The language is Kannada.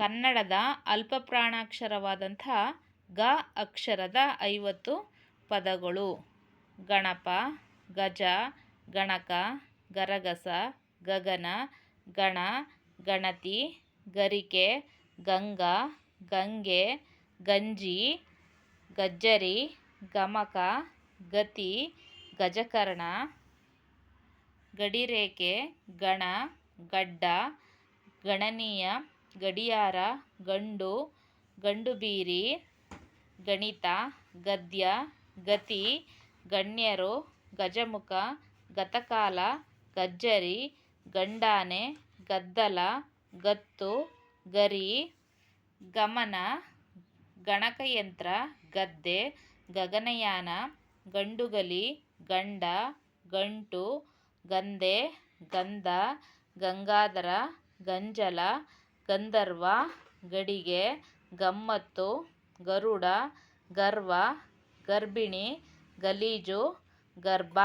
ಕನ್ನಡದ ಅಲ್ಪಪ್ರಾಣಾಕ್ಷರವಾದಂಥ ಗ ಅಕ್ಷರದ ಐವತ್ತು ಪದಗಳು. ಗಣಪ, ಗಜ, ಗಣಕ, ಗರಗಸ, ಗಗನ, ಗಣ, ಗಣತಿ, ಗರಿಕೆ, ಗಂಗಾ, ಗಂಗೆ, ಗಂಜಿ, ಗಜ್ಜರಿ, ಗಮಕ, ಗತಿ, ಗಜಕರ್ಣ ಗಡಿರೇಖೆ ಗಣ, ಗಡ್ಡ, ಗಣನೀಯ ಗಡಿಯಾರ, ಗಂಡು, ಗಂಡುಬೀರಿ, ಗಣಿತ, ಗದ್ಯ, ಗತಿ, ಗಣ್ಯರು, ಗಜಮುಖ, ಗತಕಾಲ, ಗಜ್ಜರಿ, ಗಂಡಾನೆ, ಗದ್ದಲ, ಗತ್ತು, ಗರಿ, ಗಮನ, ಗಣಕಯಂತ್ರ, ಗದ್ದೆ, ಗಗನಯಾನ, ಗಂಡುಗಲಿ, ಗಂಡ, ಗಂಟು ಗಂಧೆ ಗಂಧ, ಗಂಗಾಧರ, ಗಂಜಲ ಗಂಧರ್ವ ಗಡಿಗೆ ಗಮ್ಮತ್ತು ಗರುಡ ಗರ್ವ ಗರ್ಭಿಣಿ ಗಲೀಜು ಗರ್ಭ.